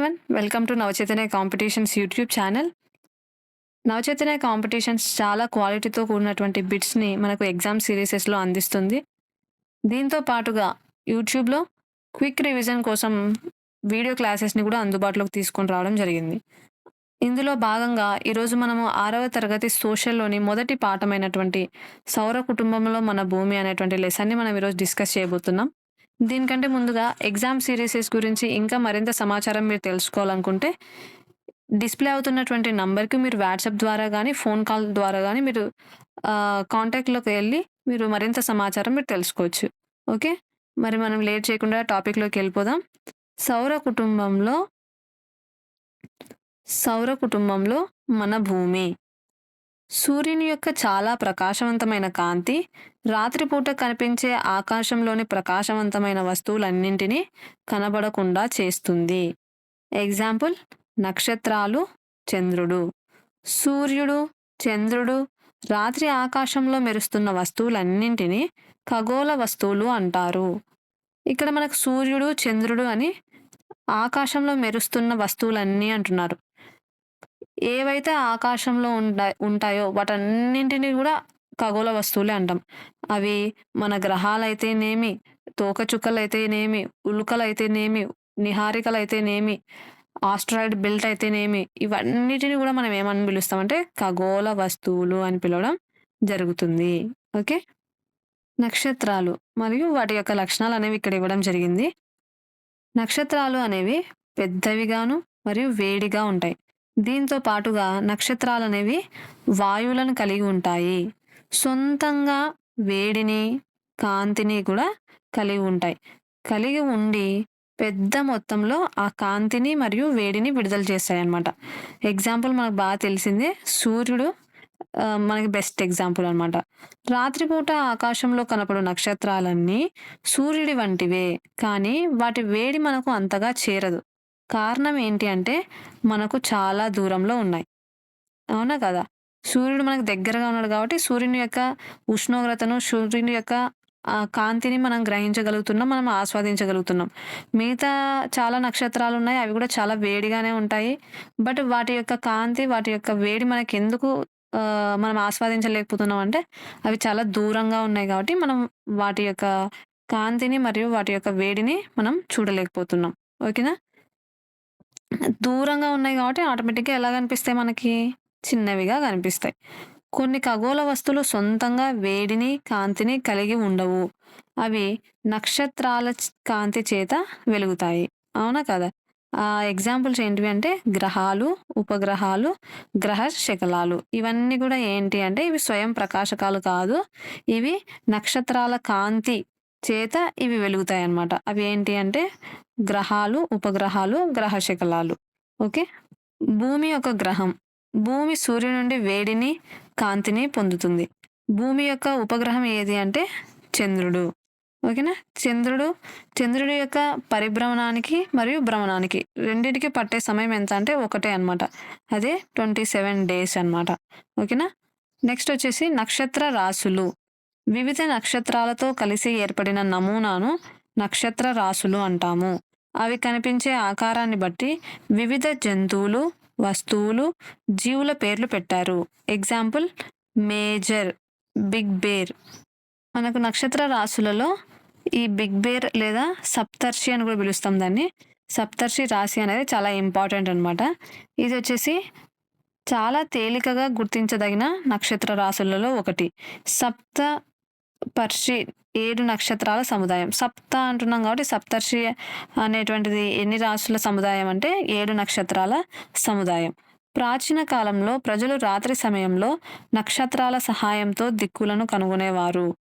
Everyone welcome to Navachaitanya competitions YouTube channel Navachaitanya competitions చాలా క్వాలిటీతో కూడినటువంటి బిట్స్ని మనకు ఎగ్జామ్ సిరీసెస్లో అందిస్తుంది. దీంతో పాటుగా యూట్యూబ్లో క్విక్ రివిజన్ కోసం వీడియో క్లాసెస్ని కూడా అందుబాటులోకి తీసుకొని రావడం జరిగింది. ఇందులో భాగంగా ఈరోజు మనము ఆరవ తరగతి సోషల్లోని మొదటి పాఠమైనటువంటి సౌర కుటుంబంలో మన భూమి అనేటువంటి లెసన్ని మనం ఈరోజు డిస్కస్ చేయబోతున్నాం. దీనికంటే ముందుగా ఎగ్జామ్ సిరీసెస్ గురించి ఇంకా మరింత సమాచారం మీరు తెలుసుకోవాలనుకుంటే డిస్ప్లే అవుతున్నటువంటి నంబర్కి మీరు వాట్సాప్ ద్వారా కానీ ఫోన్ కాల్ ద్వారా కానీ మీరు కాంటాక్ట్లోకి వెళ్ళి మీరు మరింత సమాచారం మీరు తెలుసుకోవచ్చు. ఓకే? మరి మనం లేట్ చేయకుండా టాపిక్లోకి వెళ్ళిపోదాం. సౌర కుటుంబంలో సౌర కుటుంబంలో మన భూమి. సూర్యుని యొక్క చాలా ప్రకాశవంతమైన కాంతి రాత్రిపూట కనిపించే ఆకాశంలోని ప్రకాశవంతమైన వస్తువులన్నింటినీ కనబడకుండా చేస్తుంది. ఎగ్జాంపుల్ నక్షత్రాలు చంద్రుడు. సూర్యుడు చంద్రుడు రాత్రి ఆకాశంలో మెరుస్తున్న వస్తువులన్నింటినీ ఖగోళ వస్తువులు అంటారు. ఇక్కడ మనకు సూర్యుడు చంద్రుడు అని ఆకాశంలో మెరుస్తున్న వస్తువులన్నీ అంటున్నారు. ఏవైతే ఆకాశంలో ఉంటా ఉంటాయో వాటన్నింటినీ కూడా ఖగోళ వస్తువులే అంటాం. అవి మన గ్రహాలైతేనేమి తోకచుక్కలైతేనేమి ఉల్కలైతేనేమి నిహారికలైతేనేమి ఆస్ట్రాయిడ్ బెల్ట్ అయితేనేమి ఇవన్నిటిని కూడా మనం ఏమని పిలుస్తామంటే ఖగోళ వస్తువులు అని పిలవడం జరుగుతుంది. ఓకే? నక్షత్రాలు మరియు వాటి యొక్క లక్షణాలు అనేవి ఇక్కడ ఇవ్వడం జరిగింది. నక్షత్రాలు అనేవి పెద్దవిగాను మరియు వేడిగా ఉంటాయి. దీంతో పాటుగా నక్షత్రాలు అనేవి వాయువులను కలిగి ఉంటాయి. సొంతంగా వేడిని కాంతిని కూడా కలిగి ఉంటాయి. కలిగి ఉండి పెద్ద మొత్తంలో ఆ కాంతిని మరియు వేడిని విడుదల చేస్తాయి అన్నమాట ఎగ్జాంపుల్ మనకు బాగా తెలిసిందే సూర్యుడు మనకి బెస్ట్ ఎగ్జాంపుల్ అనమాట రాత్రిపూట ఆకాశంలో కనపడు నక్షత్రాలన్నీ సూర్యుడి వంటివే కానీ వాటి వేడి మనకు అంతగా చేరదు. కారణం ఏంటి అంటే మనకు చాలా దూరంలో ఉన్నాయి. అవునా కదా? సూర్యుడు మనకు దగ్గరగా ఉన్నాడు కాబట్టి సూర్యుని యొక్క ఉష్ణోగ్రతను సూర్యుని యొక్క కాంతిని మనం గ్రహించగలుగుతున్నాం మనం ఆస్వాదించగలుగుతున్నాం. మిగతా చాలా నక్షత్రాలు ఉన్నాయి అవి కూడా చాలా వేడిగానే ఉంటాయి. బట్ వాటి యొక్క కాంతి వాటి యొక్క వేడి మనకి ఎందుకు మనం ఆస్వాదించలేకపోతున్నాం అంటే అవి చాలా దూరంగా ఉన్నాయి కాబట్టి మనం వాటి యొక్క కాంతిని మరియు వాటి యొక్క వేడిని మనం చూడలేకపోతున్నాం. ఓకేనా? దూరంగా ఉన్నాయి కాబట్టి ఆటోమేటిక్గా ఎలా కనిపిస్తాయి? మనకి చిన్నవిగా కనిపిస్తాయి. కొన్ని ఖగోళ వస్తువులు సొంతంగా వేడిని కాంతిని కలిగి ఉండవు. అవి నక్షత్రాల కాంతి చేత వెలుగుతాయి. అవునా కదా? ఆ ఎగ్జాంపుల్స్ ఏంటివి అంటే గ్రహాలు ఉపగ్రహాలు గ్రహ శకలాలు ఇవన్నీ కూడా ఏంటి అంటే ఇవి స్వయం ప్రకాశకాలు కాదు. ఇవి నక్షత్రాల కాంతి చేత ఇవి వెలుగుతాయి అన్నమాట అవి ఏంటి అంటే గ్రహాలు ఉపగ్రహాలు గ్రహ శకలాలు. ఓకే? భూమి యొక్క గ్రహం. భూమి సూర్యుని నుండి వేడిని కాంతిని పొందుతుంది. భూమి యొక్క ఉపగ్రహం ఏది అంటే చంద్రుడు. ఓకేనా? చంద్రుడు చంద్రుడి యొక్క పరిభ్రమణానికి మరియు భ్రమణానికి రెండింటికి పట్టే సమయం ఎంత అంటే ఒకటే అన్నమాట. అదే ట్వంటీ సెవెన్ డేస్ అన్నమాట. ఓకేనా? నెక్స్ట్ వచ్చేసి నక్షత్ర రాసులు వివిధ నక్షత్రాలతో కలిసి ఏర్పడిన నమూనాను నక్షత్ర రాసులు అంటాము. అవి కనిపించే ఆకారాన్ని బట్టి వివిధ జంతువులు వస్తువులు జీవుల పేర్లు పెట్టారు. Example major big bear. మనకు నక్షత్ర రాశులలో ఈ బిగ్ బేర్ లేదా సప్తర్షి అని కూడా పిలుస్తాం దాన్ని. సప్తర్షి రాశి అనేది చాలా ఇంపార్టెంట్ అనమాట ఇది వచ్చేసి చాలా తేలికగా గుర్తించదగిన నక్షత్ర రాశులలో ఒకటి. సప్త పర్షి ఏడు నక్షత్రాల సముదాయం. సప్త అంటున్నాం కాబట్టి సప్తర్షి అనేటువంటిది ఎన్ని రాశుల సముదాయం అంటే ఏడు నక్షత్రాల సముదాయం. ప్రాచీన కాలంలో ప్రజలు రాత్రి సమయంలో నక్షత్రాల సహాయంతో దిక్కులను కనుగొనేవారు.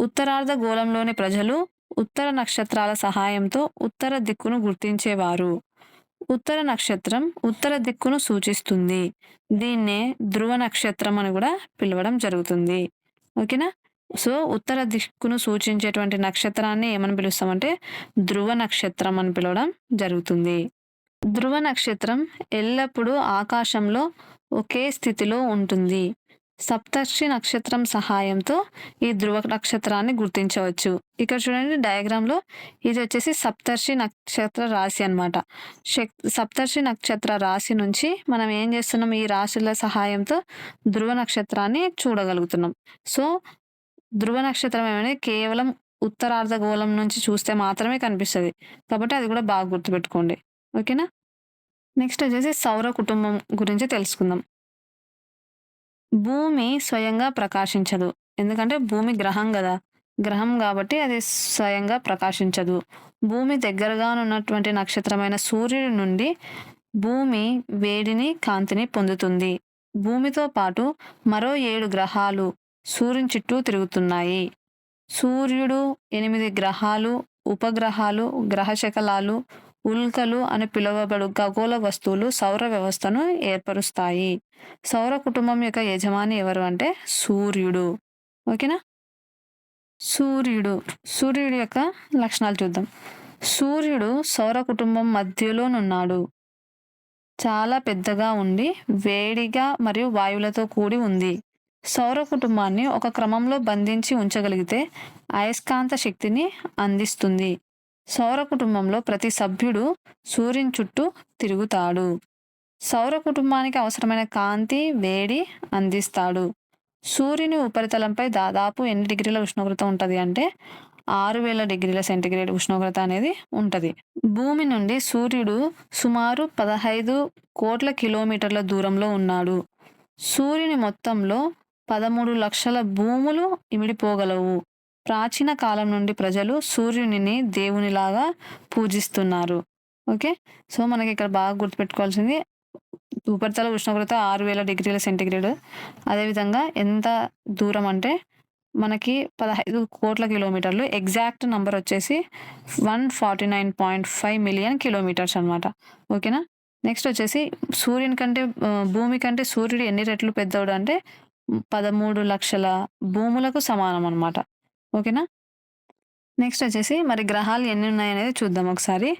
ఉత్తరార్ధ గోళంలోని ప్రజలు ఉత్తర నక్షత్రాల సహాయంతో ఉత్తర దిక్కును గుర్తించేవారు. ఉత్తర నక్షత్రం ఉత్తర దిక్కును సూచిస్తుంది. దీన్నే ధ్రువ నక్షత్రం అని కూడా పిలవడం జరుగుతుంది. ఓకేనా? సో ఉత్తర దిక్కును సూచించేటువంటి నక్షత్రాన్ని ఏమని పిలుస్తామంటే ధ్రువ నక్షత్రం అని పిలవడం జరుగుతుంది. ధ్రువ నక్షత్రం ఎల్లప్పుడూ ఆకాశంలో ఒకే స్థితిలో ఉంటుంది. సప్తర్షి నక్షత్రం సహాయంతో ఈ ధ్రువ నక్షత్రాన్ని గుర్తించవచ్చు. ఇక్కడ చూడండి డయాగ్రామ్లో ఇది వచ్చేసి సప్తర్షి నక్షత్ర రాశి అనమాట సప్తర్షి నక్షత్ర రాశి నుంచి మనం ఏం చేస్తున్నాం? ఈ రాశుల సహాయంతో ధ్రువ నక్షత్రాన్ని చూడగలుగుతున్నాం. సో ధ్రువ నక్షత్రం ఏమైనా కేవలం ఉత్తరార్ధగోళం నుంచి చూస్తే మాత్రమే కనిపిస్తుంది. కాబట్టి అది కూడా బాగా గుర్తుపెట్టుకోండి. ఓకేనా? నెక్స్ట్ వచ్చేసి సౌర కుటుంబం గురించి తెలుసుకుందాం. భూమి స్వయంగా ప్రకాశించదు. ఎందుకంటే భూమి గ్రహం కదా. గ్రహం కాబట్టి అది స్వయంగా ప్రకాశించదు. భూమి దగ్గరగా ఉన్నటువంటి నక్షత్రమైన సూర్యుడి నుండి భూమి వేడిని కాంతిని పొందుతుంది. భూమితో పాటు మరో ఏడు గ్రహాలు సూర్యుని చుట్టూ తిరుగుతున్నాయి. సూర్యుడు ఎనిమిది గ్రహాలు ఉపగ్రహాలు గ్రహశకలాలు ఉల్కలు అని పిలువబడు ఖగోళ వస్తువులు సౌర వ్యవస్థను ఏర్పరుస్తాయి. సౌర కుటుంబం యొక్క యజమాని ఎవరు అంటే సూర్యుడు. ఓకేనా? సూర్యుడు. సూర్యుడి యొక్క లక్షణాలు చూద్దాం. సూర్యుడు సౌర కుటుంబం మధ్యలోనున్నాడు. చాలా పెద్దగా ఉండి వేడిగా మరియు వాయువులతో కూడి ఉంది. సౌర కుటుంబాన్ని ఒక క్రమంలో బంధించి ఉంచగలిగితే అయస్కాంత శక్తిని అందిస్తుంది. సౌర కుటుంబంలో ప్రతి సభ్యుడు సూర్యుని చుట్టూ తిరుగుతాడు. సౌర కుటుంబానికి అవసరమైన కాంతి వేడి అందిస్తాడు. సూర్యుని ఉపరితలంపై దాదాపు ఎన్ని డిగ్రీల ఉష్ణోగ్రత ఉంటుంది అంటే ఆరు వేల డిగ్రీల సెంటిగ్రేడ్ ఉష్ణోగ్రత అనేది ఉంటుంది. భూమి నుండి సూర్యుడు సుమారు పదహైదు కోట్ల కిలోమీటర్ల దూరంలో ఉన్నాడు. సూర్యుని మొత్తంలో పదమూడు లక్షల భూములు ఇమిడిపోగలవు. ప్రాచీన కాలం నుండి ప్రజలు సూర్యునిని దేవునిలాగా పూజిస్తున్నారు. ఓకే? సో మనకి ఇక్కడ బాగా గుర్తుపెట్టుకోవాల్సింది ఉపరితల ఉష్ణోగ్రత ఆరు వేల డిగ్రీల సెంటీగ్రేడ్. అదేవిధంగా ఎంత దూరం అంటే మనకి పదహైదు కోట్ల కిలోమీటర్లు. ఎగ్జాక్ట్ నంబర్ వచ్చేసి one forty nine point five million kilometres అనమాట ఓకేనా? నెక్స్ట్ వచ్చేసి సూర్యుని కంటే భూమి కంటే సూర్యుడు ఎన్ని రెట్లు పెద్దోడు అంటే పదమూడు లక్షల భూములకు సమానం అనమాట ఓకేనా? నెక్స్ట్ వచ్చేసి మరి గ్రహాలు ఎన్ని ఉన్నాయనేది చూద్దాం ఒకసారి.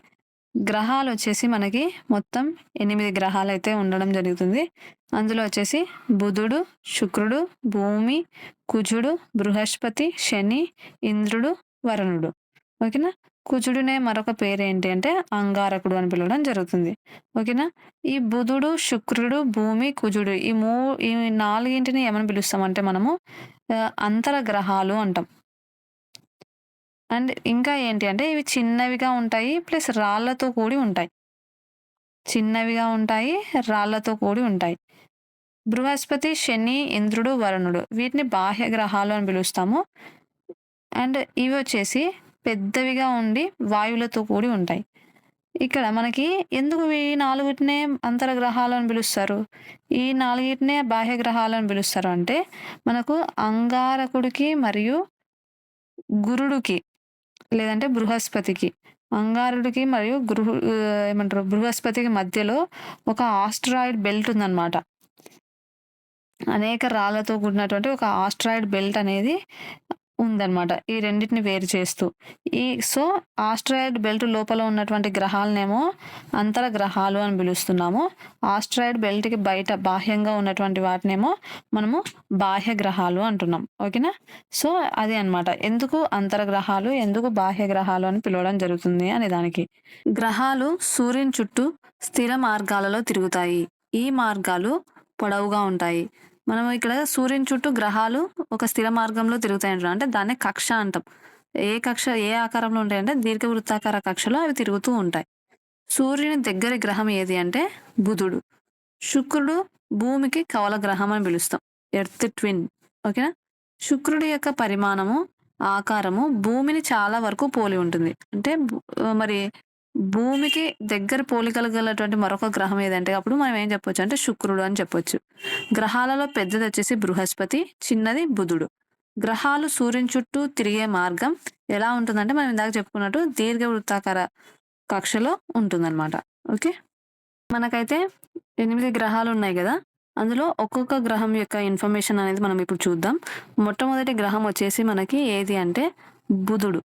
గ్రహాలు వచ్చేసి మనకి మొత్తం ఎనిమిది గ్రహాలు అయితే ఉండడం జరుగుతుంది. అందులో వచ్చేసి బుధుడు శుక్రుడు భూమి కుజుడు బృహస్పతి శని ఇంద్రుడు వరుణుడు. ఓకేనా? కుజుడునే మరొక పేరు ఏంటి అంటే అంగారకుడు అని పిలవడం జరుగుతుంది. ఓకేనా? ఈ బుధుడు శుక్రుడు భూమి కుజుడు ఈ మూ ఈ నాలుగింటిని ఏమని పిలుస్తామంటే మనము అంతర గ్రహాలు అంటాం. అండ్ ఇంకా ఏంటి అంటే ఇవి చిన్నవిగా ఉంటాయి ప్లస్ రాళ్ళతో కూడి ఉంటాయి. చిన్నవిగా ఉంటాయి రాళ్ళతో కూడి ఉంటాయి. బృహస్పతి శని ఇంద్రుడు వరుణుడు వీటిని బాహ్య గ్రహాలు అని పిలుస్తాము. అండ్ ఇవి వచ్చేసి పెద్దవిగా ఉండి వాయువులతో కూడి ఉంటాయి. ఇక్కడ మనకి ఎందుకు ఈ నాలుగిటినే అంతర గ్రహాలు అని పిలుస్తారు? ఈ నాలుగిటినే బాహ్య గ్రహాలు అని పిలుస్తారు అంటే మనకు అంగారకుడికి మరియు గురుడుకి లేదంటే బృహస్పతికి. అంగారుడికి మరియు గృహ ఏమంటారు? బృహస్పతికి మధ్యలో ఒక ఆస్ట్రాయిడ్ బెల్ట్ ఉందన్నమాట. అనేక రాళ్ళతో కూడినటువంటి ఒక ఆస్ట్రాయిడ్ బెల్ట్ అనేది ఉందన్నమాట. ఈ రెండింటిని వేరు చేస్తూ. ఈ సో ఆస్ట్రాయిడ్ బెల్ట్ లోపల ఉన్నటువంటి గ్రహాలనేమో అంతర గ్రహాలు అని పిలుస్తున్నాము. ఆస్ట్రాయిడ్ బెల్ట్కి బయట బాహ్యంగా ఉన్నటువంటి వాటినేమో మనము బాహ్య గ్రహాలు అంటున్నాం. ఓకేనా? సో అది అనమాట ఎందుకు అంతర గ్రహాలు ఎందుకు బాహ్య గ్రహాలు అని పిలవడం జరుగుతుంది అనే దానికి. గ్రహాలు సూర్యుని చుట్టూ స్థిర మార్గాలలో తిరుగుతాయి. ఈ మార్గాలు పొడవుగా ఉంటాయి. మనం ఇక్కడ సూర్యుని చుట్టూ గ్రహాలు ఒక స్థిర మార్గంలో తిరుగుతాయంటారు అంటే దాన్ని కక్ష అంటాం. ఏ కక్ష ఏ ఆకారంలో ఉంటాయంటే దీర్ఘవృత్తాకార కక్షలో అవి తిరుగుతూ ఉంటాయి. సూర్యుని దగ్గరి గ్రహం ఏది అంటే బుధుడు. శుక్రుడు భూమికి కవల గ్రహం అని పిలుస్తాం. Earth twin. ఓకేనా? శుక్రుడి యొక్క పరిమాణము ఆకారము భూమిని చాలా వరకు పోలి ఉంటుంది. అంటే మరి భూమికి దగ్గర పోలికలు గలటువంటి మరొక గ్రహం ఏదంటే అప్పుడు మనం ఏం చెప్పొచ్చు అంటే శుక్రుడు అని చెప్పొచ్చు. గ్రహాలలో పెద్దది వచ్చేసి బృహస్పతి చిన్నది బుధుడు. గ్రహాలు సూర్యుని చుట్టూ తిరిగే మార్గం ఎలా ఉంటుందంటే మనం ఇందాక చెప్పుకున్నట్టు దీర్ఘ వృత్తాకార కక్షలో ఉంటుందన్నమాట. ఓకే? మనకైతే ఎనిమిది గ్రహాలు ఉన్నాయి కదా? అందులో ఒక్కొక్క గ్రహం యొక్క ఇన్ఫర్మేషన్ అనేది మనం ఇప్పుడు చూద్దాం. మొట్టమొదటి గ్రహం వచ్చేసి మనకి ఏది అంటే బుధుడు.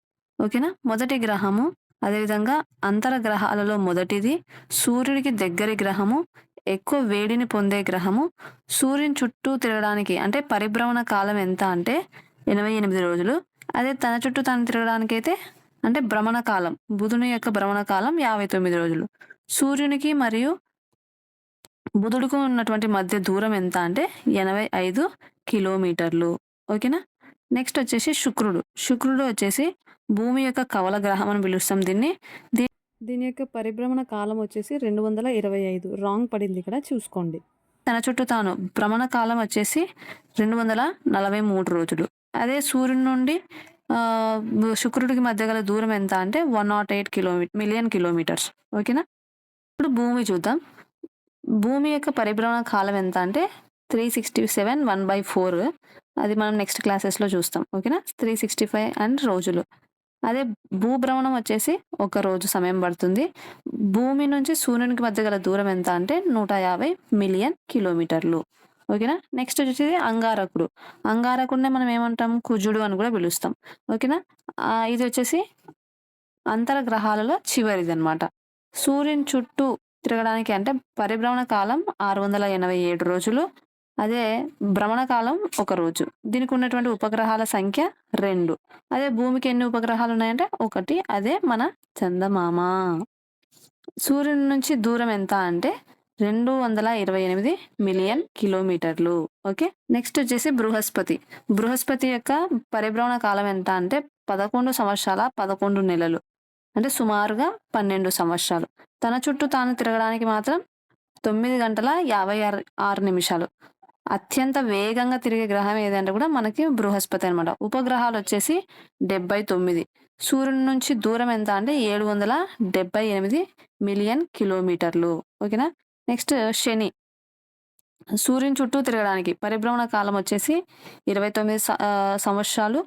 ఓకేనా? మొదటి గ్రహము అదేవిధంగా అంతర గ్రహాలలో మొదటిది సూర్యుడికి దగ్గరి గ్రహము ఎక్కువ వేడిని పొందే గ్రహము. సూర్యుని చుట్టూ తిరగడానికి అంటే పరిభ్రమణ కాలం ఎంత అంటే ఎనభై ఎనిమిది రోజులు. అదే తన చుట్టూ తను తిరగడానికి అయితే అంటే భ్రమణ కాలం బుధుని యొక్క భ్రమణ కాలం యాభై తొమ్మిది రోజులు. సూర్యునికి మరియు బుధుడికి ఉన్నటువంటి మధ్య దూరం ఎంత అంటే ఎనభై ఐదు కిలోమీటర్లు. ఓకేనా? నెక్స్ట్ వచ్చేసి శుక్రుడు. శుక్రుడు వచ్చేసి భూమి యొక్క కవల గ్రహం అని పిలుస్తాం దీన్ని. దీని యొక్క పరిభ్రమణ కాలం వచ్చేసి రెండు వందల ఇరవై ఐదు. రాంగ్ పడింది ఇక్కడ చూసుకోండి. తన చుట్టూ తాను భ్రమణ కాలం వచ్చేసి రెండు వందల నలభై మూడు రోజులు. అదే సూర్యుని నుండి శుక్రుడికి మధ్య గల దూరం ఎంత అంటే వన్ నాట్ ఎయిట్ కిలోమీ మిలియన్ కిలోమీటర్స్. ఓకేనా? ఇప్పుడు భూమి చూద్దాం. భూమి యొక్క పరిభ్రమణ కాలం ఎంత అంటే three sixty seven one by four. అది మనం నెక్స్ట్ క్లాసెస్లో చూస్తాం. ఓకేనా? త్రీ సిక్స్టీ ఫైవ్ అండ్ రోజులు. అదే భూభ్రమణం వచ్చేసి ఒక రోజు సమయం పడుతుంది. భూమి నుంచి సూర్యునికి మధ్య గల దూరం ఎంత అంటే నూట యాభై మిలియన్ కిలోమీటర్లు. ఓకేనా? నెక్స్ట్ వచ్చేసి అంగారకుడు. అంగారకుడినే మనం ఏమంటాం? కుజుడు అని కూడా పిలుస్తాం. ఓకేనా? ఇది వచ్చేసి అంతర గ్రహాలలో చివరిది అనమాట సూర్యుని చుట్టూ తిరగడానికి అంటే పరిభ్రమణ కాలం ఆరు వందల ఎనభై ఏడు రోజులు. అదే భ్రమణ కాలం ఒక రోజు. దీనికి ఉన్నటువంటి ఉపగ్రహాల సంఖ్య రెండు. అదే భూమికి ఎన్ని ఉపగ్రహాలు ఉన్నాయంటే ఒకటి. అదే మన చందమామ. సూర్యుని నుంచి దూరం ఎంత అంటే రెండు వందల ఇరవై ఎనిమిది మిలియన్ కిలోమీటర్లు. ఓకే? నెక్స్ట్ వచ్చేసి బృహస్పతి. బృహస్పతి యొక్క పరిభ్రమణ కాలం ఎంత అంటే పదకొండు సంవత్సరాల పదకొండు నెలలు. అంటే సుమారుగా పన్నెండు సంవత్సరాలు. తన చుట్టూ తాను తిరగడానికి మాత్రం తొమ్మిది గంటల యాభై ఆరు ఆరు నిమిషాలు. అత్యంత వేగంగా తిరిగే గ్రహం ఏదంటే కూడా మనకి బృహస్పతి అనమాట ఉపగ్రహాలు వచ్చేసి డెబ్బై తొమ్మిది. సూర్యుని నుంచి దూరం ఎంత అంటే ఏడు వందల డెబ్బై ఎనిమిది మిలియన్ కిలోమీటర్లు. ఓకేనా? నెక్స్ట్ శని. సూర్యుని చుట్టూ తిరగడానికి పరిభ్రమణ కాలం వచ్చేసి ఇరవై తొమ్మిది సంవత్సరాలు.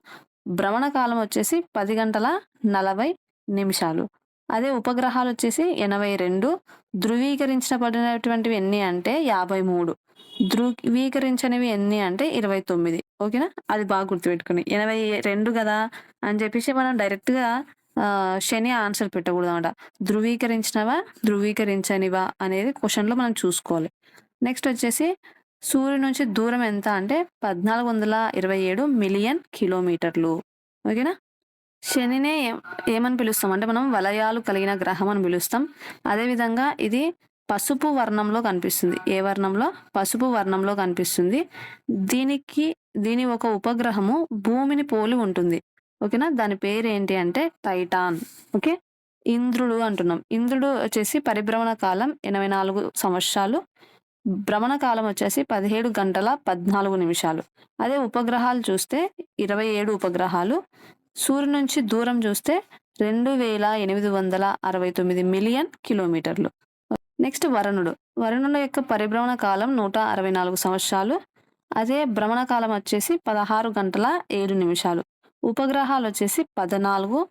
భ్రమణ కాలం వచ్చేసి పది గంటల నలభై నిమిషాలు. అదే ఉపగ్రహాలు వచ్చేసి ఎనభై రెండు. ధృవీకరించబడినటువంటివి ఎన్ని అంటే యాభై మూడు. ధృవీకరించనివి ఎన్ని అంటే ఇరవై తొమ్మిది. ఓకేనా? అది బాగా గుర్తుపెట్టుకుని ఎనభై రెండు కదా? అని చెప్పేసి మనం డైరెక్ట్గా శని ఆన్సర్ పెట్టకూడదు అనమాట ధృవీకరించినవా? ధృవీకరించనివా అనేది క్వశ్చన్లో మనం చూసుకోవాలి. నెక్స్ట్ వచ్చేసి సూర్యుడి నుంచి దూరం ఎంత అంటే పద్నాలుగు వందల ఇరవై ఏడు మిలియన్ కిలోమీటర్లు. ఓకేనా? శనినే ఏం- ఏమని పిలుస్తాం? అంటే మనం వలయాలు కలిగిన గ్రహం అని పిలుస్తాం. అదేవిధంగా ఇది పసుపు వర్ణంలో కనిపిస్తుంది. ఏ వర్ణంలో? పసుపు వర్ణంలో కనిపిస్తుంది. దీనికి దీని ఒక ఉపగ్రహము భూమిని పోలి ఉంటుంది. ఓకేనా? దాని పేరు ఏంటి అంటే టైటాన్. ఓకే? ఇంద్రుడు అంటున్నాం. ఇంద్రుడు వచ్చేసి పరిభ్రమణ కాలం ఎనభై నాలుగు సంవత్సరాలు. భ్రమణ కాలం వచ్చేసి పదిహేడు గంటల పద్నాలుగు నిమిషాలు. అదే ఉపగ్రహాలు చూస్తే ఇరవై ఏడు ఉపగ్రహాలు. సూర్యుని నుంచి దూరం చూస్తే రెండు వేల ఎనిమిది వందల అరవై తొమ్మిది మిలియన్ కిలోమీటర్లు. నెక్స్ట్ వరుణుడు. వరుణుడు యొక్క పరిభ్రమణ కాలం నూట అరవై నాలుగు సంవత్సరాలు. అదే భ్రమణ కాలం వచ్చేసి పదహారు గంటల ఏడు నిమిషాలు. ఉపగ్రహాలు వచ్చేసి పద్నాలుగు.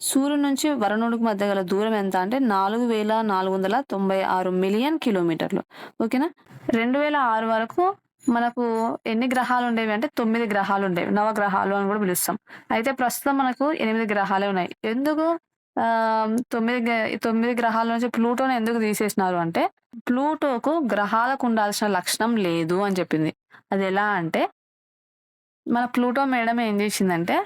సూర్యుడు నుంచి వరుణుడికి మధ్య గల దూరం ఎంత అంటే నాలుగు వేల నాలుగు వందల తొంభై ఆరు మిలియన్ కిలోమీటర్లు. ఓకేనా? రెండు వేల ఆరు వరకు మనకు ఎన్ని గ్రహాలు ఉండేవి అంటే తొమ్మిది గ్రహాలు ఉండేవి. నవగ్రహాలు అని కూడా పిలుస్తాం. అయితే ప్రస్తుతం మనకు ఎనిమిది గ్రహాలే ఉన్నాయి. ఎందుకు? తొమ్మిది తొమ్మిది గ్రహాల నుంచి ప్లూటోని ఎందుకు తీసేసినారు అంటే ప్లూటోకు గ్రహాలకు ఉండాల్సిన లక్షణం లేదు అని చెప్పింది. అది ఎలా అంటే మన ప్లూటో మేడం ఏం చేసిందంటే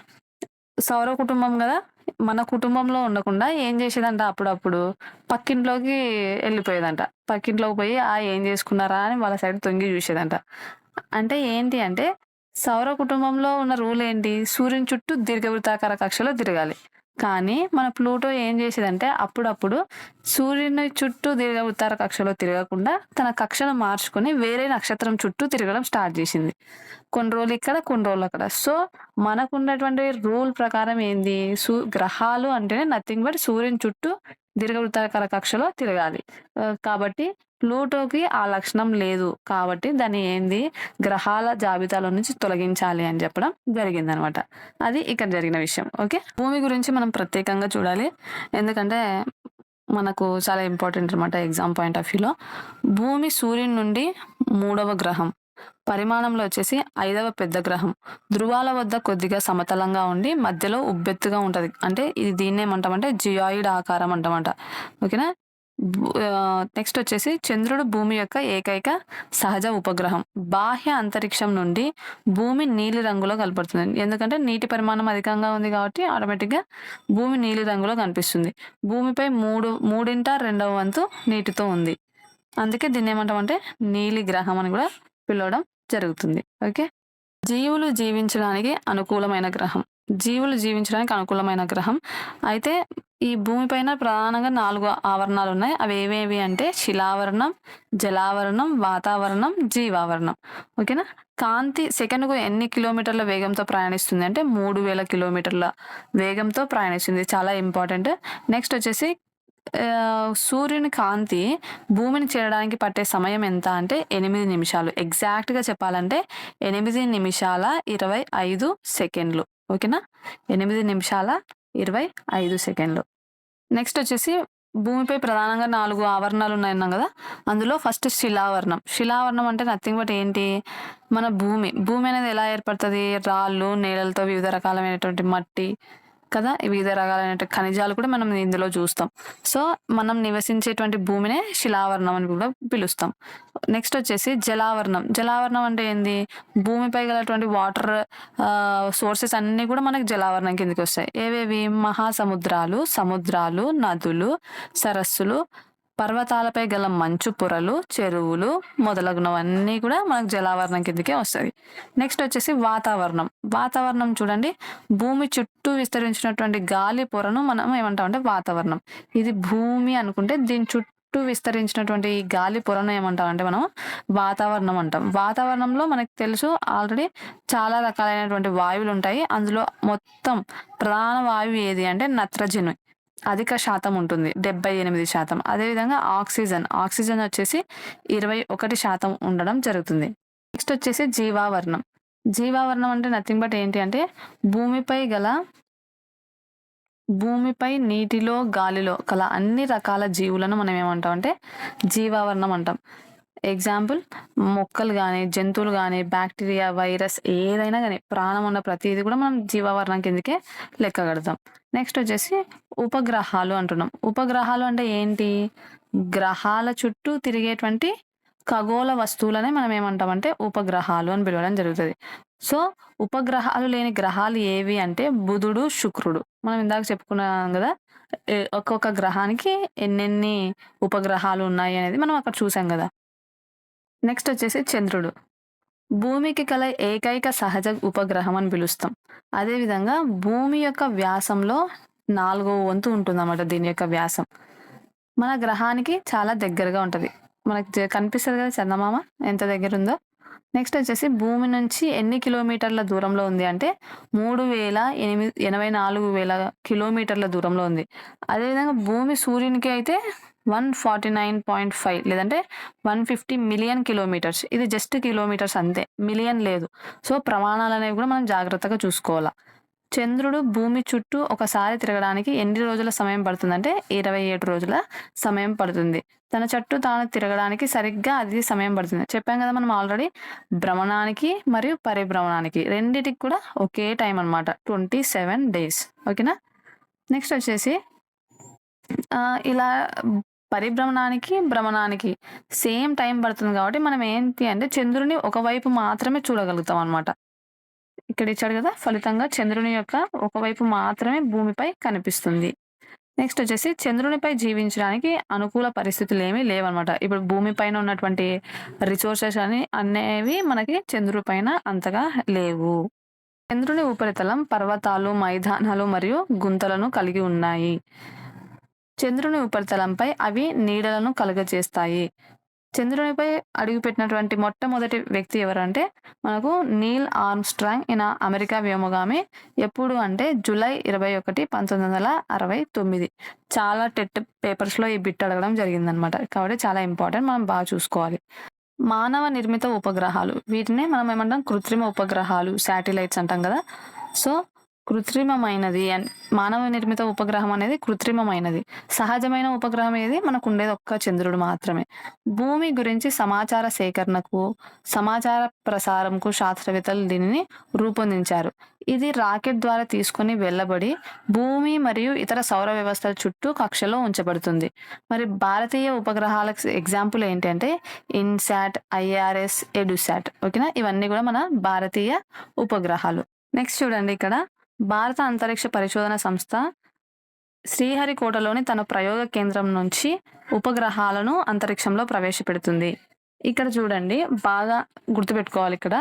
సౌర కుటుంబం కదా మన కుటుంబంలో ఉండకుండా ఏం చేసేదంట అప్పుడప్పుడు? పక్కింట్లోకి వెళ్ళిపోయేదంట. పక్కింట్లోకి పోయి ఆ ఏం చేసుకున్నారా? అని వాళ్ళ సైడ్ తొంగి చూసేదంట. అంటే ఏంటి అంటే సౌర కుటుంబంలో ఉన్న రూల్ ఏంటి? సూర్యుని చుట్టూ దీర్ఘవృత్తాకార కక్షలో తిరగాలి. కానీ మన ప్లూటో ఏం చేసేదంటే అప్పుడప్పుడు సూర్యుని చుట్టూ దీర్ఘవృత్తార కక్షలో తిరగకుండా తన కక్షను మార్చుకొని వేరే నక్షత్రం చుట్టూ తిరగడం స్టార్ట్ చేసింది. కొన్ని రోజులు ఇక్కడ కొన్ని రోజులు అక్కడ. సో మనకు ఉన్నటువంటి రూల్ ప్రకారం ఏంది? సూ గ్రహాలు అంటేనే నథింగ్ బట్ సూర్యుని చుట్టూ దీర్ఘవృత్తాకార కక్షలో తిరగాలి. కాబట్టి ప్లూటోకి ఆ లక్షణం లేదు కాబట్టి దాన్ని ఏంది? గ్రహాల జాబితాలో నుంచి తొలగించాలి అని చెప్పడం జరిగిందనమాట. అది ఇక్కడ జరిగిన విషయం. ఓకే? భూమి గురించి మనం ప్రత్యేకంగా చూడాలి. ఎందుకంటే మనకు చాలా ఇంపార్టెంట్ అనమాట ఎగ్జామ్ పాయింట్ ఆఫ్ వ్యూలో. భూమి సూర్యుని నుండి మూడవ గ్రహం. పరిమాణంలో వచ్చేసి ఐదవ పెద్ద గ్రహం. ధృవాల వద్ద కొద్దిగా సమతలంగా ఉండి మధ్యలో ఉబ్బెత్తుగా ఉంటుంది. అంటే ఇది దీన్ని ఏమంటామంటే జియాయిడ్ ఆకారం అంటామంట. ఓకేనా? నెక్స్ట్ వచ్చేసి చంద్రుడు భూమి యొక్క ఏకైక సహజ ఉపగ్రహం. బాహ్య అంతరిక్షం నుండి భూమి నీలి రంగులో కనపడుతుంది. ఎందుకంటే నీటి పరిమాణం అధికంగా ఉంది కాబట్టి ఆటోమేటిక్గా భూమి నీలి రంగులో కనిపిస్తుంది. భూమిపై మూడు మూడింట రెండవ వంతు నీటితో ఉంది. అందుకే దీన్ని ఏమంటామంటే నీలి గ్రహం అని కూడా పిలవడం జరుగుతుంది. ఓకే? జీవులు జీవించడానికి అనుకూలమైన గ్రహం. జీవులు జీవించడానికి అనుకూలమైన గ్రహం. అయితే ఈ భూమిపైన ప్రధానంగా నాలుగు ఆవరణాలు ఉన్నాయి అవి ఏవేవి అంటే శిలావరణం జలావరణం వాతావరణం జీవావరణం. ఓకేనా? కాంతి సెకండ్కు ఎన్ని కిలోమీటర్ల వేగంతో ప్రయాణిస్తుంది అంటే మూడు వేల కిలోమీటర్ల వేగంతో ప్రయాణిస్తుంది. చాలా ఇంపార్టెంట్. నెక్స్ట్ వచ్చేసి సూర్యుని కాంతి భూమిని చేరడానికి పట్టే సమయం ఎంత అంటే ఎనిమిది నిమిషాలు. ఎగ్జాక్ట్గా చెప్పాలంటే ఎనిమిది నిమిషాల ఇరవై ఐదు సెకండ్లు. ఓకేనా? ఎనిమిది నిమిషాల ఇరవై ఐదు సెకండ్లు. నెక్స్ట్ వచ్చేసి భూమిపై ప్రధానంగా నాలుగు ఆవరణాలు ఉన్నాయన్నాం కదా. అందులో ఫస్ట్ శిలావరణం. శిలావరణం అంటే నథింగ్ బట్ ఏంటి? మన భూమి. భూమి అనేది ఎలా ఏర్పడుతుంది? రాళ్ళు నేలలతో వివిధ రకాలైనటువంటి మట్టి కదా? వివిధ రకాలైన ఖనిజాలు కూడా మనం ఇందులో చూస్తాం. సో మనం నివసించేటువంటి భూమినే శిలావరణం అని కూడా పిలుస్తాం. నెక్స్ట్ వచ్చేసి జలావరణం. జలావరణం అంటే ఏంది? భూమిపై గలటువంటి వాటర్ సోర్సెస్ అన్నీ కూడా మనకి జలావరణం కిందకి వస్తాయి. ఏవేవి? మహాసముద్రాలు సముద్రాలు నదులు సరస్సులు పర్వతాలపై గల మంచు పొరలు చెరువులు మొదలగునవన్నీ కూడా మనకు జలావరణం కిందకే వస్తాయి. నెక్స్ట్ వచ్చేసి వాతావరణం. వాతావరణం చూడండి. భూమి చుట్టూ విస్తరించినటువంటి గాలి పొరను మనం ఏమంటాం అంటే వాతావరణం. ఇది భూమి అనుకుంటే దీని చుట్టూ విస్తరించినటువంటి ఈ గాలి పొరను ఏమంటాం అంటే మనం వాతావరణం అంటాం. వాతావరణంలో మనకు తెలుసు ఆల్రెడీ చాలా రకాలైనటువంటి వాయువులు ఉంటాయి. అందులో మొత్తం ప్రధాన వాయువు ఏది అంటే నత్రజని. అధిక శాతం ఉంటుంది డెబ్బై ఎనిమిది శాతం. అదేవిధంగా ఆక్సిజన్. ఆక్సిజన్ వచ్చేసి ఇరవై ఒకటి శాతం ఉండడం జరుగుతుంది. నెక్స్ట్ వచ్చేసి జీవావరణం. జీవావరణం అంటే నథింగ్ బట్ ఏంటి అంటే భూమిపై గల భూమిపై నీటిలో గాలిలో గల అన్ని రకాల జీవులను మనం ఏమంటాం అంటే జీవావరణం అంటాం. ఎగ్జాంపుల్ మొక్కలు కానీ జంతువులు కానీ బ్యాక్టీరియా వైరస్ ఏదైనా కానీ ప్రాణం ఉన్న ప్రతిదీ కూడా మనం జీవావరణం కిందకే లెక్క కడతాం. నెక్స్ట్ వచ్చేసి ఉపగ్రహాలు అంటున్నాం. ఉపగ్రహాలు అంటే ఏంటి? గ్రహాల చుట్టూ తిరిగేటువంటి ఖగోళ వస్తువులనే మనం ఏమంటామంటే ఉపగ్రహాలు అని పిలవడం జరుగుతుంది. సో ఉపగ్రహాలు లేని గ్రహాలు ఏవి అంటే బుధుడు శుక్రుడు. మనం ఇందాక చెప్పుకున్నాం కదా ఒక్కొక్క గ్రహానికి ఎన్నెన్ని ఉపగ్రహాలు ఉన్నాయి అనేది మనం అక్కడ చూసాం కదా. నెక్స్ట్ వచ్చేసి చంద్రుడు. భూమికి కల ఏకైక సహజ ఉపగ్రహం అని పిలుస్తాం. అదేవిధంగా భూమి యొక్క వ్యాసంలో నాలుగో వంతు ఉంటుందన్నమాట దీని యొక్క వ్యాసం. మన గ్రహానికి చాలా దగ్గరగా ఉంటుంది. మనకి జ- కనిపిస్తుంది కదా చందమామ ఎంత దగ్గర ఉందో నెక్స్ట్ వచ్చేసి భూమి నుంచి ఎన్ని కిలోమీటర్ల దూరంలో ఉంది అంటే మూడు వేల ఎనిమిది ఎనభై నాలుగు వేల కిలోమీటర్ల దూరంలో ఉంది. అదేవిధంగా భూమి సూర్యునికి అయితే one forty nine point five లేదంటే వన్ ఫిఫ్టీ మిలియన్ కిలోమీటర్స్. ఇది జస్ట్ కిలోమీటర్స్ అంతే. మిలియన్ లేదు. సో ప్రమాణాలు అనేవి కూడా మనం జాగ్రత్తగా చూసుకోవాలా. చంద్రుడు భూమి చుట్టూ ఒకసారి తిరగడానికి ఎన్ని రోజుల సమయం పడుతుందంటే ఇరవై ఏడు రోజుల సమయం పడుతుంది. తన చుట్టూ తాను తిరగడానికి సరిగ్గా అది సమయం పడుతుంది. చెప్పాం కదా మనం ఆల్రెడీ భ్రమణానికి మరియు పరిభ్రమణానికి రెండిటికి కూడా ఒకే టైం అనమాట ట్వంటీ సెవెన్ డేస్. ఓకేనా? నెక్స్ట్ వచ్చేసి ఇలా పరిభ్రమణానికి భ్రమణానికి సేమ్ టైం పడుతుంది కాబట్టి మనం ఏంటి అంటే చంద్రుని ఒకవైపు మాత్రమే చూడగలుగుతాం అనమాట ఇక్కడ ఇచ్చాడు కదా ఫలితంగా చంద్రుని యొక్క ఒకవైపు మాత్రమే భూమిపై కనిపిస్తుంది. నెక్స్ట్ వచ్చేసి చంద్రునిపై జీవించడానికి అనుకూల పరిస్థితులు ఏమీ లేవన్నమాట. ఇప్పుడు భూమి పైన ఉన్నటువంటి రిసోర్సెస్ అని అనేవి మనకి చంద్రుడి పైన అంతగా లేవు. చంద్రుని ఉపరితలం పర్వతాలు మైదానాలు మరియు గుంతలను కలిగి ఉన్నాయి. చంద్రుని ఉపరితలంపై అవి నీడలను కలుగజేస్తాయి. చంద్రునిపై అడుగుపెట్టినటువంటి మొట్టమొదటి వ్యక్తి ఎవరంటే మనకు నీల్ ఆర్మ్స్ట్రాంగ్ ఈయన అమెరికా వ్యోమగామి. ఎప్పుడు అంటే జూలై ఇరవై ఒకటి పంతొమ్మిది వందల అరవై తొమ్మిది. చాలా టెట్ పేపర్స్లో ఈ బిట్ అడగడం జరిగిందనమాట కాబట్టి చాలా ఇంపార్టెంట్ మనం బాగా చూసుకోవాలి. మానవ నిర్మిత ఉపగ్రహాలు. వీటిని మనం ఏమంటాం? కృత్రిమ ఉపగ్రహాలు శాటిలైట్స్ అంటాం కదా. సో కృత్రిమమైనది అండ్ మానవ నిర్మిత ఉపగ్రహం అనేది కృత్రిమమైనది. సహజమైన ఉపగ్రహం ఏది? మనకు ఉండేది ఒక్క చంద్రుడు మాత్రమే. భూమి గురించి సమాచార సేకరణకు సమాచార ప్రసారంకు శాస్త్రవేత్తలు దీనిని రూపొందించారు. ఇది రాకెట్ ద్వారా తీసుకొని వెళ్ళబడి భూమి మరియు ఇతర సౌర వ్యవస్థల చుట్టూ కక్షలో ఉంచబడుతుంది. మరి భారతీయ ఉపగ్రహాలకు ఎగ్జాంపుల్ ఏంటంటే ఇన్సాట్ ఐఆర్ఎస్ ఎడుసాట్. ఓకేనా? ఇవన్నీ కూడా మన భారతీయ ఉపగ్రహాలు. నెక్స్ట్ చూడండి ఇక్కడ. భారత అంతరిక్ష పరిశోధన సంస్థ శ్రీహరికోటలోని తన ప్రయోగ కేంద్రం నుంచి ఉపగ్రహాలను అంతరిక్షంలో ప్రవేశపెడుతుంది. ఇక్కడ చూడండి బాగా గుర్తుపెట్టుకోవాలి ఇక్కడ.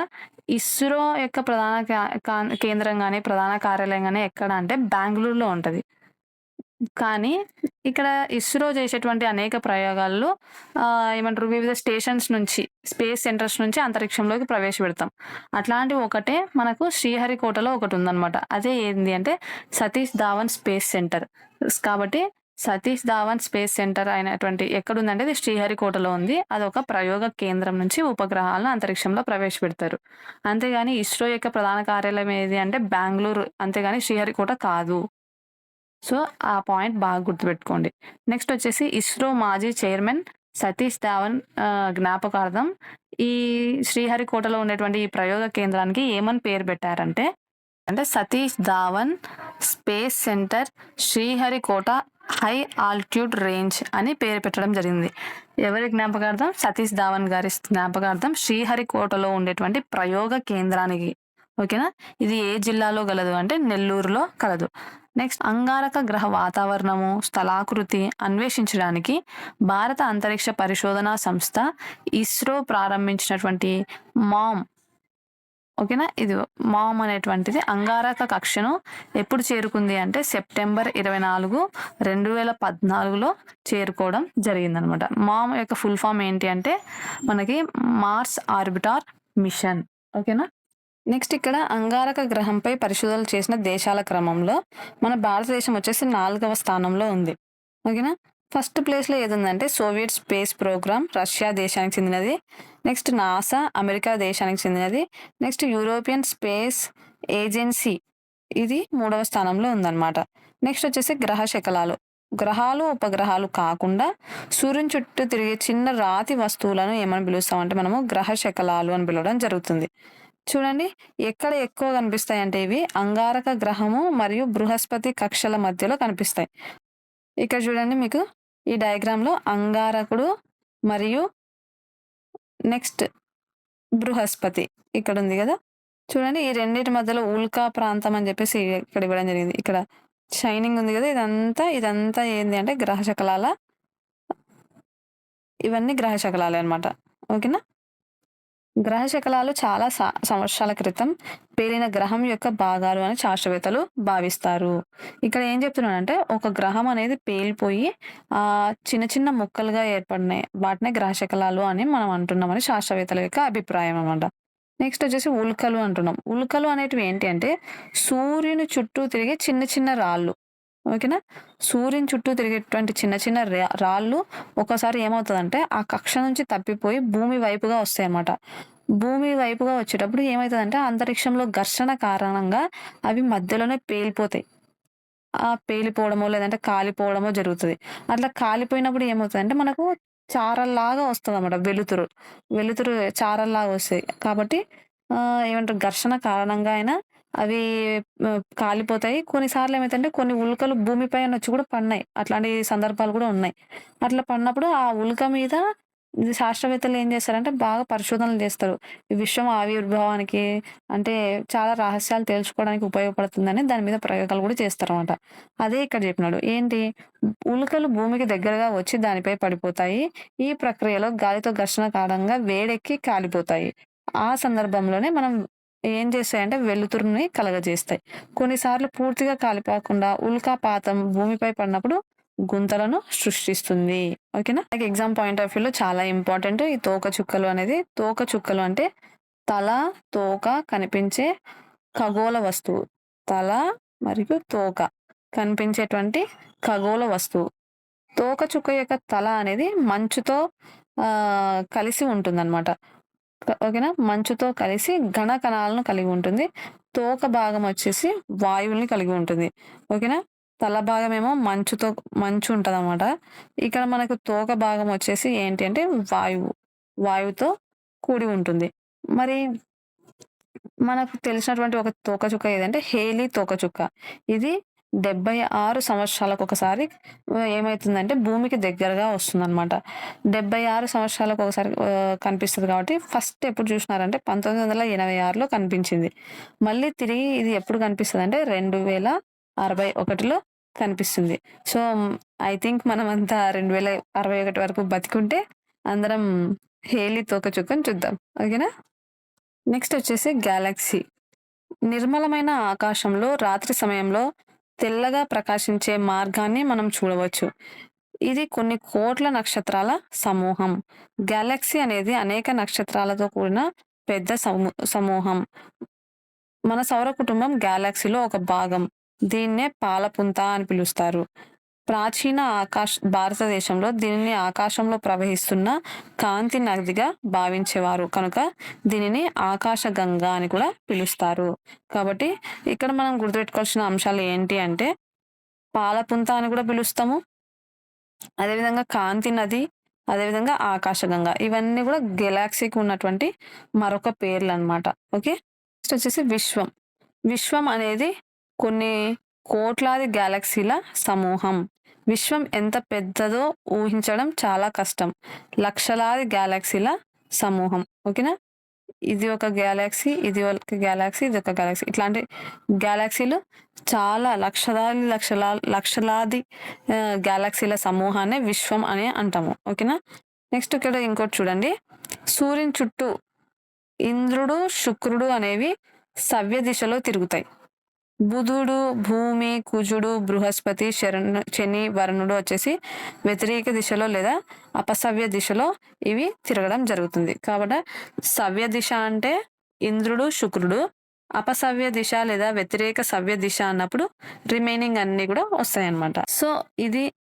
ఇస్రో యొక్క ప్రధాన కేంద్రంగానే కేంద్రం కానీ ప్రధాన కార్యాలయం కానీ ఎక్కడ అంటే బెంగళూరులో ఉంటుంది. కానీ ఇక్కడ ఇస్రో చేసేటువంటి అనేక ప్రయోగాల్లో ఏమంటారు వివిధ స్టేషన్స్ నుంచి స్పేస్ సెంటర్స్ నుంచి అంతరిక్షంలోకి ప్రవేశపెడతాం. అట్లాంటి ఒకటే మనకు శ్రీహరికోటలో ఒకటి ఉందన్నమాట అదే ఏంది అంటే సతీష్ ధావన్ స్పేస్ సెంటర్. కాబట్టి సతీష్ ధావన్ స్పేస్ సెంటర్ అయినటువంటి ఎక్కడుందంటే ఇది శ్రీహరికోటలో ఉంది. అది ఒక ప్రయోగ కేంద్రం నుంచి ఉపగ్రహాలను అంతరిక్షంలో ప్రవేశపెడతారు. అంతేగాని ఇస్రో యొక్క ప్రధాన కార్యాలయం ఏది అంటే బెంగళూరు. అంతేగాని శ్రీహరికోట కాదు. సో ఆ పాయింట్ బాగా గుర్తుపెట్టుకోండి. నెక్స్ట్ వచ్చేసి ఇస్రో మాజీ చైర్మన్ సతీష్ ధావన్ జ్ఞాపకార్థం ఈ శ్రీహరికోటలో ఉండేటువంటి ఈ ప్రయోగ కేంద్రానికి ఏమని పేరు పెట్టారంటే అంటే Satish Dhawan space centre Sriharikota high altitude range అని పేరు పెట్టడం జరిగింది. ఎవరి జ్ఞాపకార్థం? సతీష్ ధావన్ గారి జ్ఞాపకార్థం శ్రీహరికోటలో ఉండేటువంటి ప్రయోగ కేంద్రానికి. ఓకేనా? ఇది ఏ జిల్లాలో గలదు? అంటే నెల్లూరులో కలదు. నెక్స్ట్ అంగారక గ్రహ వాతావరణము స్థలాకృతి అన్వేషించడానికి భారత అంతరిక్ష పరిశోధనా సంస్థ ఇస్రో ప్రారంభించినటువంటి మామ్ ఓకేనా? ఇది మామ్ అనేటువంటిది అంగారక కక్షను ఎప్పుడు చేరుకుంది అంటే సెప్టెంబర్ ఇరవై నాలుగు రెండు వేల పద్నాలుగులో చేరుకోవడం జరిగిందనమాట. మామ్ యొక్క ఫుల్ ఫామ్ ఏంటి అంటే మనకి మార్స్ ఆర్బిటార్ మిషన్ ఓకేనా? నెక్స్ట్ ఇక్కడ అంగారక గ్రహంపై పరిశోధనలు చేసిన దేశాల క్రమంలో మన భారతదేశం వచ్చేసి నాలుగవ స్థానంలో ఉంది. ఓకేనా? ఫస్ట్ ప్లేస్లో ఏది ఉందంటే సోవియట్ స్పేస్ ప్రోగ్రామ్ రష్యా దేశానికి చెందినది. నెక్స్ట్ నాసా అమెరికా దేశానికి చెందినది. నెక్స్ట్ యూరోపియన్ స్పేస్ ఏజెన్సీ ఇది మూడవ స్థానంలో ఉందన్నమాట. నెక్స్ట్ వచ్చేసి గ్రహ శకలాలు. గ్రహాలు ఉపగ్రహాలు కాకుండా సూర్యుని చుట్టూ తిరిగే చిన్న రాతి వస్తువులను ఏమని పిలుస్తామంటే మనము గ్రహ శకలాలు అని పిలవడం జరుగుతుంది. చూడండి ఎక్కడ ఎక్కువ కనిపిస్తాయి అంటే ఇవి అంగారక గ్రహము మరియు బృహస్పతి కక్షల మధ్యలో కనిపిస్తాయి. ఇక్కడ చూడండి మీకు ఈ డయాగ్రామ్లో అంగారకుడు మరియు నెక్స్ట్ బృహస్పతి ఇక్కడ ఉంది కదా. చూడండి ఈ రెండింటి మధ్యలో ఉల్కా ప్రాంతం అని చెప్పేసి ఇక్కడ ఇవ్వడం జరిగింది. ఇక్కడ షైనింగ్ ఉంది కదా ఇదంతా ఇదంతా ఏంది అంటే గ్రహ శకలాల ఇవన్నీ గ్రహ శకలాలే అనమాట ఓకేనా? గ్రహ శకలాలు చాలా సా- సంవత్సరాల క్రితం పేలిన గ్రహం యొక్క భాగాలు అని శాస్త్రవేత్తలు భావిస్తారు. ఇక్కడ ఏం చెప్తున్నానంటే ఒక గ్రహం అనేది పేలిపోయి ఆ చిన్న చిన్న ముక్కలుగా ఏర్పడినాయి వాటినే గ్రహ శకలాలు అని మనం అంటున్నామని శాస్త్రవేత్తల యొక్క అభిప్రాయం అనమాట నెక్స్ట్ వచ్చేసి ఉల్కలు అంటున్నాం. ఉల్కలు అనేటివి ఏంటి అంటే సూర్యుని చుట్టూ తిరిగే చిన్న చిన్న రాళ్ళు. ఓకేనా? సూర్యుని చుట్టూ తిరిగేటువంటి చిన్న చిన్న రా- రాళ్ళు ఒకసారి ఏమవుతుందంటే ఆ కక్ష నుంచి తప్పిపోయి భూమి వైపుగా వస్తాయి అన్నమాట భూమి వైపుగా వచ్చేటప్పుడు ఏమవుతుందంటే అంతరిక్షంలో ఘర్షణ కారణంగా అవి మధ్యలోనే పేలిపోతాయి. ఆ పేలిపోవడమో లేదంటే కాలిపోవడమో జరుగుతుంది. అట్లా కాలిపోయినప్పుడు ఏమవుతుందంటే మనకు చారల్లాగా వస్తుంది అన్నమాట వెలుతురు. వెలుతురు చారల్లాగా వస్తాయి. కాబట్టి ఏమంటారు? ఘర్షణ కారణంగా అయినా అవి కాలిపోతాయి. కొన్నిసార్లు ఏమైతుందంటే కొన్ని ఉల్కలు భూమిపై వచ్చి కూడా పడినాయి. అట్లాంటి సందర్భాలు కూడా ఉన్నాయి. అట్లా పడినప్పుడు ఆ ఉల్క మీద శాస్త్రవేత్తలు ఏం చేస్తారంటే బాగా పరిశోధనలు చేస్తారు. ఈ విశ్వం ఆవిర్భావానికి అంటే చాలా రహస్యాలు తెలుసుకోవడానికి ఉపయోగపడుతుందని దాని మీద ప్రయోగాలు కూడా చేస్తారన్నమాట. అదే ఇక్కడ చెప్పినాడు. ఏంటి? ఉల్కలు భూమికి దగ్గరగా వచ్చి దానిపై పడిపోతాయి. ఈ ప్రక్రియలో గాలితో ఘర్షణ కారణంగా వేడెక్కి కాలిపోతాయి. ఆ సందర్భంలోనే మనం ఏం చేస్తాయంటే వెలుతురుని కలగజేస్తాయి. కొన్నిసార్లు పూర్తిగా కాలిపోకుండా ఉల్కాపాతం భూమిపై పడినప్పుడు గుంతలను సృష్టిస్తుంది. ఓకేనా? ఎగ్జామ్ పాయింట్ ఆఫ్ వ్యూలో చాలా ఇంపార్టెంట్. ఈ తోక చుక్కలు అనేది తోక చుక్కలు అంటే తల తోక కనిపించే ఖగోళ వస్తువు. తల మరియు తోక కనిపించేటువంటి ఖగోళ వస్తువు. తోక చుక్క యొక్క తల అనేది మంచుతో కలిసి ఉంటుందన్నమాట. ఓకేనా మంచుతో కలిసి ఘన కణాలను కలిగి ఉంటుంది. తోక భాగం వచ్చేసి వాయువుల్ని కలిగి ఉంటుంది. ఓకేనా? తల భాగం ఏమో మంచుతో మంచు ఉంటుంది అనమాట ఇక్కడ మనకు తోక భాగం వచ్చేసి ఏంటి అంటే వాయువు వాయువుతో కూడి ఉంటుంది. మరి మనకు తెలిసినటువంటి ఒక తోకచుక్క ఏదంటే హేలీ తోకచుక్క. ఇది 76 సంవత్సరాలకు ఒకసారి ఏమవుతుందంటే భూమికి దగ్గరగా వస్తుందన్నమాట డెబ్బై ఆరు సంవత్సరాలకు ఒకసారి కనిపిస్తుంది కాబట్టి ఫస్ట్ ఎప్పుడు చూసినారంటే 1986లో కనిపించింది. మళ్ళీ తిరిగి ఇది ఎప్పుడు కనిపిస్తుంది అంటే రెండు వేల అరవై ఒకటిలో కనిపిస్తుంది. సో, ఐ థింక్ మనం అంతా రెండు వేల అరవై ఒకటి వరకు బతికుంటే అందరం హేలీ తోకచుక్కని చూద్దాం. ఓకేనా? నెక్స్ట్ వచ్చేసి గ్యాలక్సీ. నిర్మలమైన ఆకాశంలో రాత్రి సమయంలో తెల్లగా ప్రకాశించే మార్గాన్ని మనం చూడవచ్చు. ఇది కొన్ని కోట్ల నక్షత్రాల సమూహం. గ్యాలక్సీ అనేది అనేక నక్షత్రాలతో కూడిన పెద్ద సమూ సమూహం. మన సౌర కుటుంబం గ్యాలక్సీలో ఒక భాగం. దీన్నే పాలపుంత అని పిలుస్తారు. ప్రాచీన ఆకాశ భారతదేశంలో దీనిని ఆకాశంలో ప్రవహిస్తున్న కాంతి నదిగా భావించేవారు. కనుక దీనిని ఆకాశగంగ అని కూడా పిలుస్తారు. కాబట్టి ఇక్కడ మనం గుర్తుపెట్టుకోవాల్సిన అంశాలు ఏంటి అంటే పాలపుంత అని కూడా పిలుస్తాము. అదేవిధంగా కాంతి నది, అదేవిధంగా ఆకాశగంగ. ఇవన్నీ కూడా గెలాక్సీకి ఉన్నటువంటి మరొక పేర్లు అనమాట ఓకే. నెక్స్ట్ వచ్చేసి విశ్వం. విశ్వం అనేది కొన్ని కోట్లాది గ్యాలక్సీల సమూహం. విశ్వం ఎంత పెద్దదో ఊహించడం చాలా కష్టం. లక్షలాది గ్యాలక్సీల సమూహం. ఓకేనా? ఇది ఒక గ్యాలక్సీ, ఇది ఒక గ్యాలక్సీ, ఇది ఒక గ్యాలక్సీ. ఇట్లాంటి గ్యాలక్సీలు చాలా లక్షలాది లక్షలా లక్షలాది గ్యాలక్సీల సమూహాన్ని విశ్వం అని అంటాము. ఓకేనా? నెక్స్ట్ ఇక్కడ ఇంకోటి చూడండి. సూర్యుని చుట్టూ ఇంద్రుడు, శుక్రుడు అనేవి సవ్య దిశలో తిరుగుతాయి. బుధుడు, భూమి, కుజుడు, బృహస్పతి, శరణ్ శని, వరుణుడు వచ్చేసి వ్యతిరేక దిశలో లేదా అపసవ్య దిశలో ఇవి తిరగడం జరుగుతుంది. కాబట్టి సవ్య దిశ అంటే ఇంద్రుడు, శుక్రుడు. అపసవ్య దిశ లేదా వ్యతిరేక సవ్య దిశ అన్నప్పుడు రిమైనింగ్ అన్నీ కూడా వస్తాయన్నమాట. సో, ఇది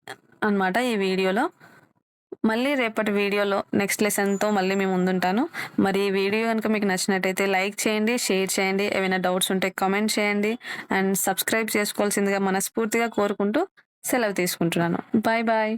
అన్నమాట ఈ వీడియోలో. మళ్ళీ రేపటి వీడియోలో నెక్స్ట్ లెసన్‌తో మళ్ళీ మేము ముందుంటాను. మరి ఈ వీడియో గనుక మీకు నచ్చినట్టయితే లైక్ చేయండి, షేర్ చేయండి. ఏమైనా డౌట్స్ ఉంటే కామెంట్ చేయండి. అండ్ సబ్స్క్రైబ్ చేసుకోవాల్సిందిగా మనస్ఫూర్తిగా కోరుకుంటూ సెలవు తీసుకుంటున్నాను. Bye bye.